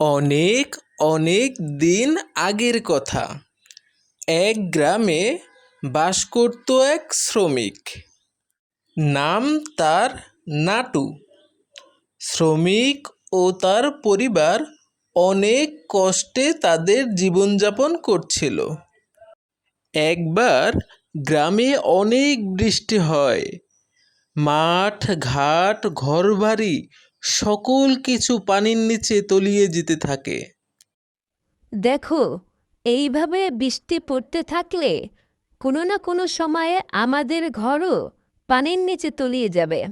অনেক অনেক দিন আগের কথা। এক গ্রামে বাস করত এক শ্রমিক। নাম তার নাটু। শ্রমিক ও তার পরিবার অনেক কষ্টে তাদের জীবনযাপন করছিল। একবার গ্রামে অনেক বৃষ্টি হয়। মাঠ, ঘাট, ঘরবাড়ি সকল কিছু পানির নিচে তলিয়ে যেতে থাকে। দেখো এইভাবে বৃষ্টি পড়তে থাকলে কোনো না কোনো সময়ে আমাদের ঘরও পানির নিচে তলিয়ে যাবে।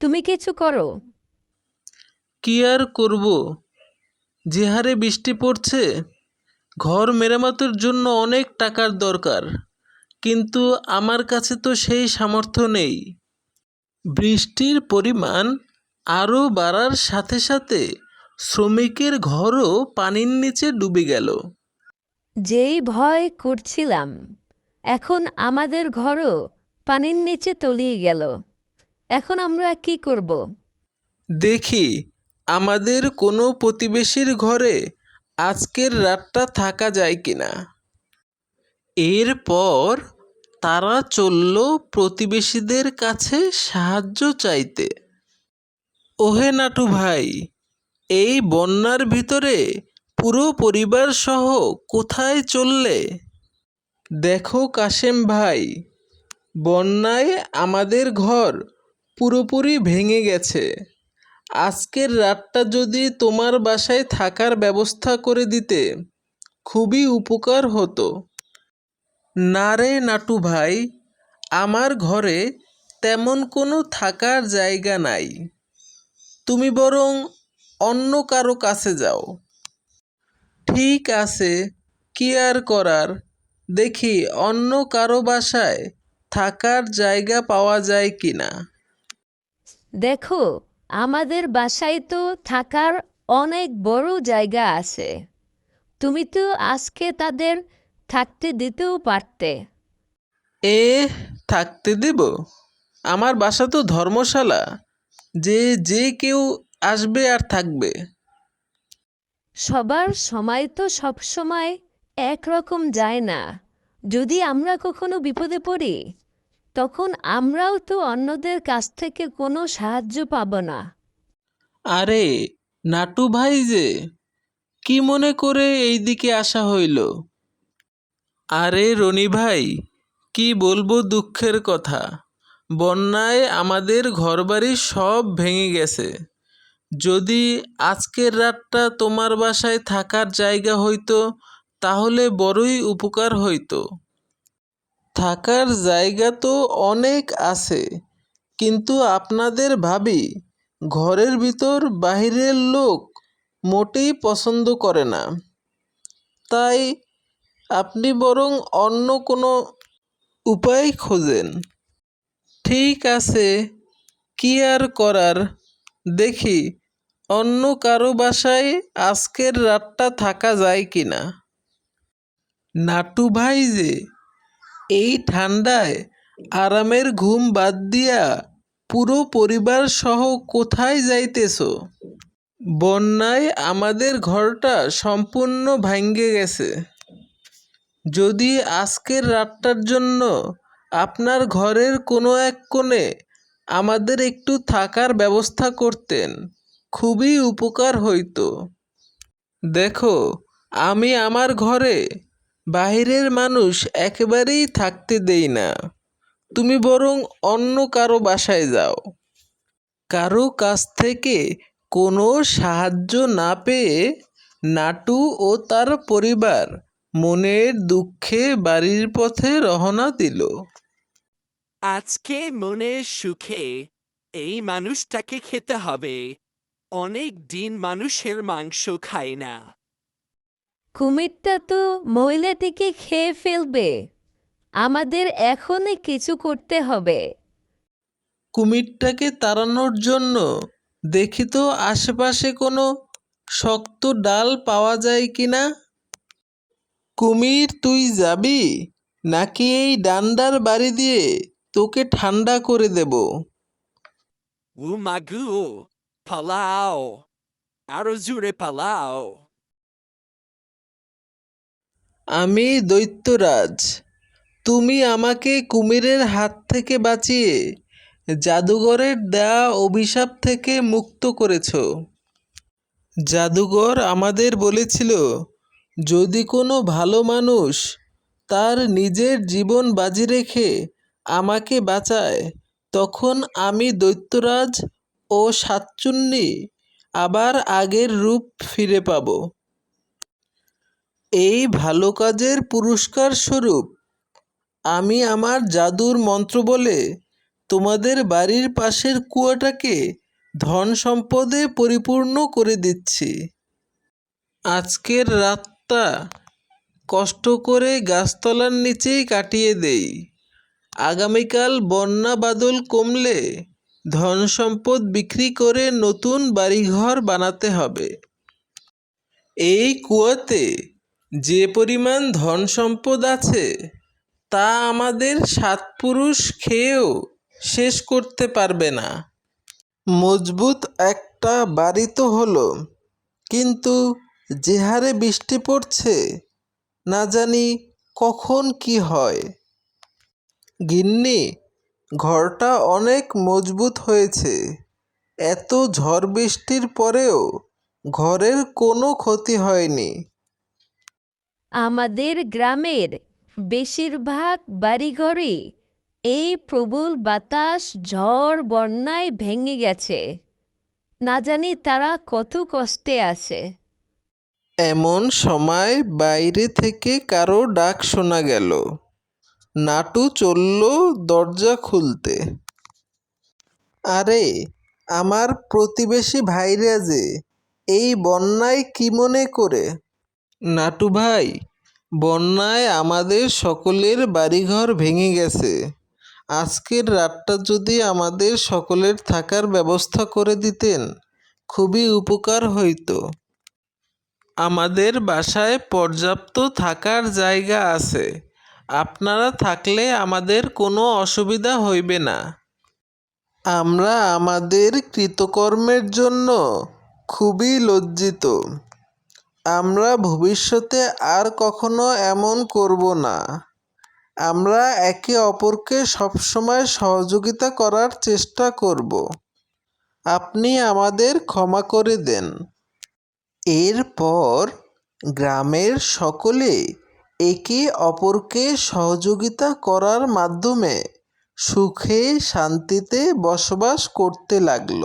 তুমি কিছু করো। কি আর করব? যে হারে বৃষ্টি পড়ছে ঘর মেরামতের জন্য অনেক টাকার দরকার কিন্তু আমার কাছে তো সেই সামর্থ্য নেই। বৃষ্টির পরিমাণ আরও বাড়ার সাথে সাথে শ্রমিকের ঘরও পানির নিচে ডুবে গেল। যেই ভয় করছিলাম এখন আমাদের ঘরও পানির নিচে তলিয়ে গেল। এখন আমরা কি করব? দেখি আমাদের কোনো প্রতিবেশীর ঘরে আজকের রাতটা থাকা যায় কিনা। এরপর তারা চলল প্রতিবেশীদের কাছে সাহায্য চাইতে। ওহে নাটু ভাই, এই বন্যার ভিতরে পুরো পরিবার সহ কোথায় চললে? দেখো কাশেম ভাই, বন্যায় আমাদের ঘর পুরোপুরি ভেঙে গেছে। আজকের রাতটা যদি তোমার বাসায় থাকার ব্যবস্থা করে দিতে, খুবই উপকার হতো। না রে নাটু ভাই, আমার ঘরে তেমন কোনো থাকার জায়গা নাই। তুমি বরং অন্য কারও কাছে যাও। ঠিক আছে কি আর করার? দেখি অন্য কারও বাসায় থাকার জায়গা পাওয়া যায় কি না দেখো আমাদের বাসায় তো থাকার অনেক বড় জায়গা আছে। তুমি তো আজকে তাদের থাকতে দিতেও পারতে। এ থাকতে দেব? আমার বাসা তো ধর্মশালা। যে যে কেউ আসবে আর থাকবে। সবার সময় তো সব সময় একরকম যায় না। যদি আমরা কখনো বিপদে পড়ি তখন আমরাও তো অন্যদের কাছ থেকে কোনো সাহায্য পাব না। আরে নাটু ভাই যে কি মনে করে এই দিকে আসা হইল? আরে রনি ভাই কি বলব দুঃখের কথা। বন্যায় আমাদের ঘরবাড়ি সব ভেঙে গেছে। যদি আজকের রাতটা তোমার বাসায় থাকার জায়গা হইতো, তাহলে বড়ই উপকার হইতো। থাকার জায়গা তো অনেক আছে, কিন্তু আপনাদের ভাবি, ঘরের ভিতর বাহিরের লোক মোটেই পছন্দ করে না। তাই আপনি বরং অন্য কোনো উপায় খোঁজেন। ঠিক আছে, কি আর করার? দেখি, অন্য কারও বাসায় আজকের রাতটা থাকা যায় কি না নাটু ভাই যে, এই ঠান্ডায় আরামের ঘুম বাদ দিয়া পুরো পরিবার সহ কোথায় যাইতেছ? বন্যায় আমাদের ঘরটা সম্পূর্ণ ভাঙ্গে গেছে। যদি আজকের রাতটার জন্য আপনার ঘরের কোনো এক কোণে আমাদের একটু থাকার ব্যবস্থা করতেন। খুবই উপকার হইতো। দেখো, আমি আমার ঘরে বাহিরের মানুষ একেবারেই থাকতে দেই না। তুমি বরং অন্য কারও বাসায় যাও। কারও কাছ থেকে কোনো সাহায্য না পেয়ে নাটু ও তার পরিবার মনের দুঃখে বাড়ির পথে রওনা দিল। আজকে মনের সুখে এই মানুষটাকে খেতে হবে। অনেক দিন মানুষের মাংস খায় না। কুমিরটা তো মহিলাটিকে খেয়ে ফেলবে। আমাদের এখনই কিছু করতে হবে। কুমিরটাকে তাড়ানোর জন্য দেখি তো আশেপাশে কোনো শক্ত ডাল পাওয়া যায় কিনা। কুমির তুই যাবি? নাকি এই ডান্ডার বাড়ি দিয়ে তোকে ঠান্ডা করে দেব? উ মাগু পালাও আরও জোরে পালাও। আমি দৈত্যরাজ। তুমি আমাকে কুমিরের হাত থেকে বাঁচিয়ে জাদুঘরের দেয়া অভিশাপ থেকে মুক্ত করেছ। জাদুঘর আমাদের বলেছিল যদি কোনো ভালো মানুষ তার নিজের জীবন বাজি রেখে আমাকে বাঁচায়, তখন আমি দৈত্যরাজ ও সাতচুন্নি আবার আগের রূপ ফিরে পাব। এই ভালো কাজের পুরস্কার স্বরূপ আমি আমার জাদুর মন্ত্র বলে তোমাদের বাড়ির পাশের কুয়াটাকে ধন সম্পদে পরিপূর্ণ করে দিচ্ছি। আজকের রাতটা কষ্ট করে গাছতলার নিচেই কাটিয়ে দেই। আগামীকাল বন্যা বাদল কমলে ধন সম্পদ বিক্রি করে নতুন বাড়িঘর বানাতে হবে। এই কুয়াতে যে পরিমাণ ধন সম্পদ আছে, তা আমাদের সাত পুরুষ খেয়েও শেষ করতে পারবে না। মজবুত একটা বাড়ি তো হলো, কিন্তু যে হারে বৃষ্টি পড়ছে, না জানি কখন কি হয়। গিন্নি, ঘরটা অনেক মজবুত হয়েছে। এত ঝড় বৃষ্টির পরেও ঘরের কোনো ক্ষতি হয়নি। আমাদের গ্রামের বেশিরভাগ বাড়িঘরই এই প্রবল বাতাস, ঝড় বন্যায় ভেঙে গেছে। না জানি তারা কত কষ্টে আছে। এমন সময় বাইরে থেকে কারও ডাক শোনা গেল। নাটু চলল দরজা খুলতে। আরে, আমার প্রতিবেশী ভাইরা যে, এই বন্যায় কি মনে করে? নাটু ভাই, বন্যায় আমাদের সকলের বাড়িঘর ভেঙে গেছে। আজকের রাতটা যদি আমাদের সকলের থাকার ব্যবস্থা করে দিতেন, খুবই উপকার হইতো। আমাদের বাসায় পর্যাপ্ত থাকার জায়গা আছে। আপনারা থাকলে আমাদের কোনো অসুবিধা হইবে না। আমরা আমাদের কৃতকর্মের জন্য খুবই লজ্জিত। আমরা ভবিষ্যতে আর কখনো এমন করব না। আমরা একে অপরকে সবসময় সহযোগিতা করার চেষ্টা করব। আপনি আমাদের ক্ষমা করে দেন। এরপর গ্রামের সকলে একে অপরকে সহযোগিতা করার মাধ্যমে সুখে শান্তিতে বসবাস করতে লাগল।